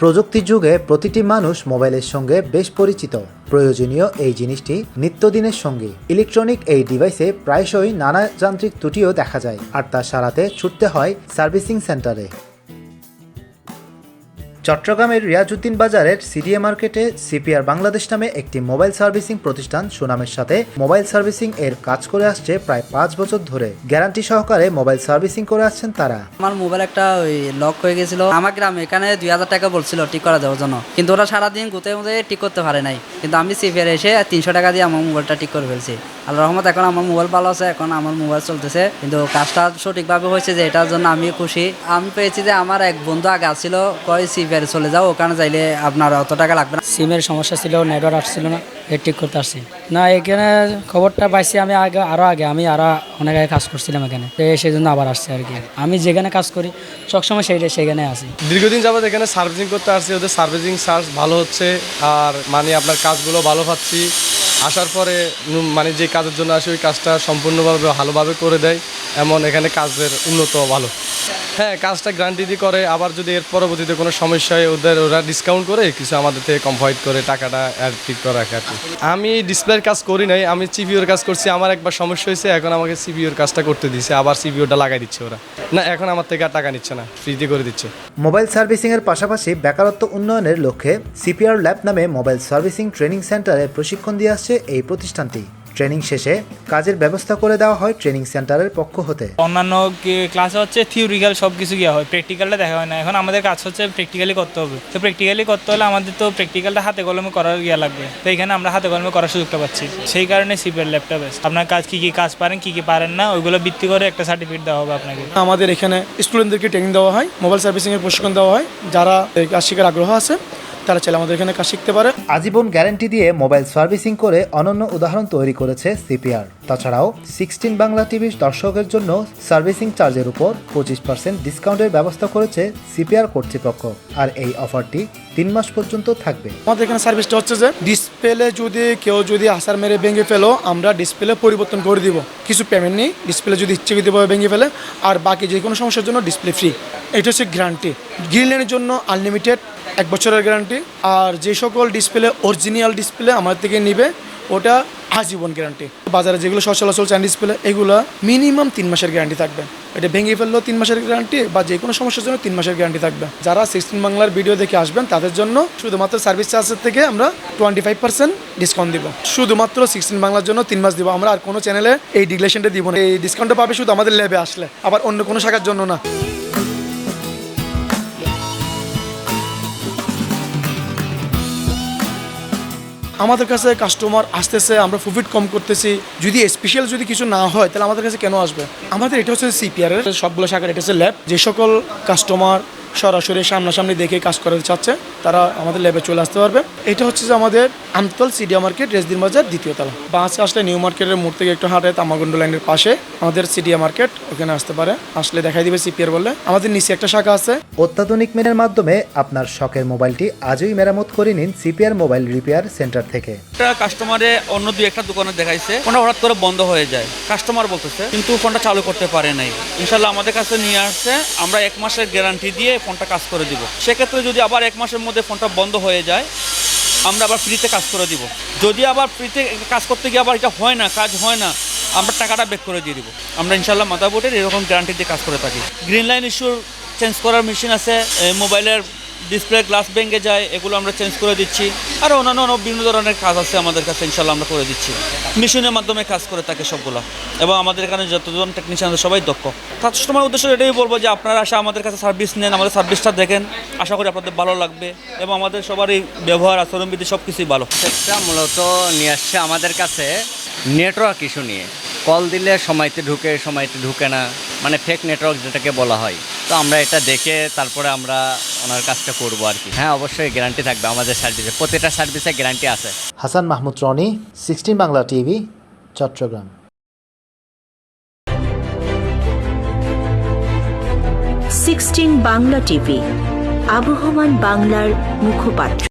প্রযুক্তির যুগে প্রতিটি মানুষ মোবাইলের সঙ্গে বেশ পরিচিত। প্রয়োজনীয় এই জিনিসটি নিত্যদিনের সঙ্গে। ইলেকট্রনিক এই ডিভাইসে প্রায়শই নানা যান্ত্রিক ত্রুটিও দেখা যায়, আর তা সারাতে ছুটতে হয় সার্ভিসিং সেন্টারে। চট্টগ্রামের রিয়াজউদ্দিন বাজারের সিডিএ মার্কেটে সিপিআর বাংলাদেশ নামে একটি মোবাইল সার্ভিসিং প্রতিষ্ঠান সুনামের সাথে মোবাইল সার্ভিসিং এর কাজ করে আসছে প্রায় পাঁচ বছর ধরে। গ্যারান্টি সহকারে মোবাইল সার্ভিসিং করে আসছেন তারা। আমার মোবাইল একটা ওই লক হয়ে গেছিল। আমার গ্রামে এখানে দুই হাজার টাকা বলছিল ঠিক করা দেওয়ার জন্য। কিন্তু ওরা সারাদিন গুতে মধ্যে ঠিক করতে পারে নাই। কিন্তু আমি সিফিয়ার এসে তিনশো টাকা দিয়ে আমার মোবাইলটা ঠিক করে ফেলছি। আল্লাহ রহমত এখন আমার মোবাইল ভালো আছে এখন আমার মোবাইল চলতেছে। কিন্তু কাজটা সঠিকভাবে হয়েছে যে এটার জন্য আমি খুশি। আমি পেয়েছি যে আমার এক বন্ধু আগে আসছিল কয় সিফিয়ারে চলে যাও ওখানে যাইলে আপনার অত টাকা লাগবে না। সিমের সমস্যা ছিল নেটওয়ার্ক আসছিল না এর ঠিক করতে আসছি। না এখানে খবরটা পাইছি আমি আগে আরও আগে আমি আরও অনেক আগে কাজ করছিলাম এখানে। তো সেই জন্য আবার আসছি আর কি। আমি যেখানে কাজ করি সবসময় সেইটা সেখানে আসি দীর্ঘদিন যাবত এখানে সার্ভিসিং করতে আসছি ওদের সার্ভিসিং চার্জ ভালো হচ্ছে আর মানে আপনার কাজগুলো ভালো পাচ্ছি। আসার পরে মানে যে কাজের জন্য আসে ওই কাজটা সম্পূর্ণভাবে ভালোভাবে করে দেয়। এমন এখানে কাজের উন্নত ভালো। হ্যাঁ কাজটা গ্যারান্টি দিয়ে করে। আবার যদি এর পরবর্তীতে কোনো সমস্যা হয়, ওদের, ওরা ডিসকাউন্ট করে কিছু আমাদের থেকে কম প্রোভাইড করে টাকাটা অ্যাড ঠিক করে রাখে আর আমি ডিসপ্লের কাজ করি নাই, আমি সিপিওর কাজ করছি। আমার একবার সমস্যা হয়েছে, এখন আমাকে সিপিওর কাজটা করতে দিছে। আবার সিপিওটা লাগাই দিচ্ছে ওরা। না, এখন আমার থেকে আর টাকা নিচ্ছে না ফ্রিতে করে দিচ্ছে। মোবাইল সার্ভিসিং এর পাশাপাশি বেকারত্ব উন্নয়নের লক্ষ্যে সিপিআর ল্যাব নামে মোবাইল সার্ভিসিং ট্রেনিং সেন্টারে প্রশিক্ষণ দিয়ে আসছে এই প্রতিষ্ঠানটি। ট্রেনিং শেষে কাজের ব্যবস্থা করে দেওয়া হয় ট্রেনিং সেন্টারের পক্ষ হতে। অন্যান্য কি- ক্লাসে হচ্ছে থিওরিক্যাল সব কিছু গিয়া হয় প্র্যাকটিক্যালটা দেখা হয় না। এখন আমাদের কাজ হচ্ছে প্র্যাকটিক্যালি করতে হবে। তো প্র্যাকটিক্যালি করতে হলে আমাদের তো প্র্যাকটিক্যালটা হাতে কলমে করার গিয়া লাগবে। তো এখানে আমরা হাতে কলমে করার সুযোগটা পাচ্ছি। সেই কারণে সিপিএল ল্যাপটপ আপনার কাজ কী কী কাজ পারেন কী কী পারেন না ওইগুলো ভিত্তি করে একটা সার্টিফিকেট দেওয়া হবে আপনাকে। আমাদের এখানে স্টুডেন্টদেরকে ট্রেনিং দেওয়া হয় মোবাইল সার্ভিসিংয়ের প্রশিক্ষণ দেওয়া হয়। যারা এই কাজ শেখার আগ্রহ আছে তারা চাইলে আমাদের এখানে কাজ শিখতে পারে। আজীবন গ্যারান্টি দিয়ে মোবাইল সার্ভিসিং করে অনন্য উদাহরণ তৈরি করেছে সিপিআর। তাছাড়াও সিক্সটিন বাংলা টিভির দর্শকের জন্য সার্ভিসিং চার্জের উপর পঁচিশ পার্সেন্ট ডিসকাউন্টের ব্যবস্থা করেছে সিপিআর কর্তৃপক্ষ। আর এই অফারটি তিন মাস পর্যন্ত থাকবে। আমাদের এখানে সার্ভিসটা হচ্ছে যে ডিসপ্লে যদি কেউ যদি আসার মেরে ভেঙে ফেলো, আমরা ডিসপ্লে পরিবর্তন করে দিব। কিছু পেমেন্ট নেই ডিসপ্লে যদি ইচ্ছাকৃতভাবে ভেঙে ফেলে, আর বাকি যে কোনো সমস্যার জন্য ডিসপ্লে ফ্রি এটা হচ্ছে গ্যারান্টি গ্রিলের জন্য আনলিমিটেড এক বছরের গ্যারান্টি আর যে সকল ডিসপ্লে অরিজিনাল ডিসপ্লে আমার থেকে নিবে, ওটা আজীবন গ্যারান্টি বাজারে যেগুলো সচলাচল চান ডিসপ্লে এগুলো মিনিমাম তিন মাসের গ্যারান্টি থাকবে। এটা ভেঙে ফেললেও তিন মাসের গ্যারান্টি বা যে কোনো সমস্যার জন্য তিন মাসের গ্যারান্টি থাকবে। যারা সিক্সটিন বাংলার ভিডিও দেখে আসবেন, তাদের জন্য শুধুমাত্র সার্ভিস চার্জের থেকে আমরা টোয়েন্টি ফাইভ পার্সেন্ট ডিসকাউন্ট দিব। শুধুমাত্র সিক্সটিন বাংলার জন্য তিন মাস দিব। আমরা আর কোনো চ্যানেলে এই ডিগ্লেশনটা দিব না। এই ডিসকাউন্টটা পাবে শুধু আমাদের ল্যাবে আসলে, আবার অন্য কোনো শাখার জন্য না। আমাদের কাছে কাস্টমার আসতেছে, আমরা প্রফিট কম করতেছি। যদি স্পেশাল যদি কিছু না হয়, তাহলে আমাদের কাছে কেন আসবে? আমাদের এটা হচ্ছে সিপিআর এর সবগুলো শাখার, এটা হচ্ছে ল্যাব যে সকল কাস্টমার সরাসরি সামনাসামনি দেখে কাজ করতে চাচ্ছে তারা আমাদের ল্যাবে চলে আসতে পারবে। এটা হচ্ছে যে আমাদের আমতল সিডিয়া মার্কেট রেসদিন বাজার দ্বিতীয় তলা। বাসে আসলে নিউ মার্কেটের মোড় থেকে একটু হাঁটে তামাগন্ড লাইনের পাশে আমাদের সিডিয়া মার্কেট ওখানে আসতে পারে। আসলে দেখাই দিবে সিপিআর বলে আমাদের নিচে একটা শাখা আছে। অত্যাধুনিক মেনের মাধ্যমে আপনার শখের মোবাইলটি আজই মেরামত করে নিন সিপিআর মোবাইল রিপেয়ার সেন্টার থেকে। একটা কাস্টমারে অন্য দুই একটা দোকানে দেখাইছে ফোনটা হঠাৎ করে বন্ধ হয়ে যায়। কাস্টমার বলতেছে কিন্তু ফোনটা চালু করতে পারে নাই। ইনশাল্লাহ আমাদের কাছে নিয়ে আসছে। আমরা এক মাসের গ্যারান্টি দিয়ে ফোনটা কাজ করে দিব। সেক্ষেত্রে যদি আবার এক মাসের মধ্যে ফোনটা বন্ধ হয়ে যায়, আমরা আবার ফ্রিতে কাজ করে দিব। যদি আবার ফ্রিতে কাজ করতে গিয়ে আবার এটা হয় না, কাজ হয় না, আমরা টাকাটা বেক করে দিয়ে দিব। আমরা ইনশাল্লাহ মাথা বোর্ডের এরকম গ্যারান্টি দিয়ে কাজ করে থাকি। গ্রিন লাইন ইস্যুর চেঞ্জ করার মেশিন আছে মোবাইলের ডিসপ্লে গ্লাস ভেঙে যায়, এগুলো আমরা চেঞ্জ করে দিচ্ছি। আর অন্যান্য অন্য বিভিন্ন ধরনের কাজ আছে আমাদের কাছে ইনশাল্লাহ আমরা করে দিচ্ছি। মেশিনের মাধ্যমে কাজ করে থাকে সবগুলো। এবং আমাদের এখানে যতজন টেকনিশিয়ান আছে, সবাই দক্ষ। কাস্টমার উদ্দেশ্য এটাই বলব যে আপনারা আসা আমাদের কাছে সার্ভিস নেন, আমাদের সার্ভিসটা দেখেন। আশা করি আপনাদের ভালো লাগবে এবং আমাদের সবারই ব্যবহার আচরণবিধি সব কিছুই ভালো। সেটা মূলত নিয়ে আসছে আমাদের কাছে নেটওয়ার্ক ইস্যু নিয়ে। কল দিলে সময়তে ঢুকে সময়তে ঢুকে না। মানে ফেক নেটওয়ার্ক যেটাকে বলা হয়। তো আমরা এটা দেখে তারপরে আমরা ওনার কাজটা করব আর কি। হ্যাঁ অবশ্যই গ্যারান্টি থাকবে আমাদের সার্ভিসে প্রতিটা সার্ভিসে গ্যারান্টি আছে। Hasan Mahmud Roni sixteen Bangla TV Chattogram. Sixteen Bangla TV আবহমান বাংলার মুখপাত্র।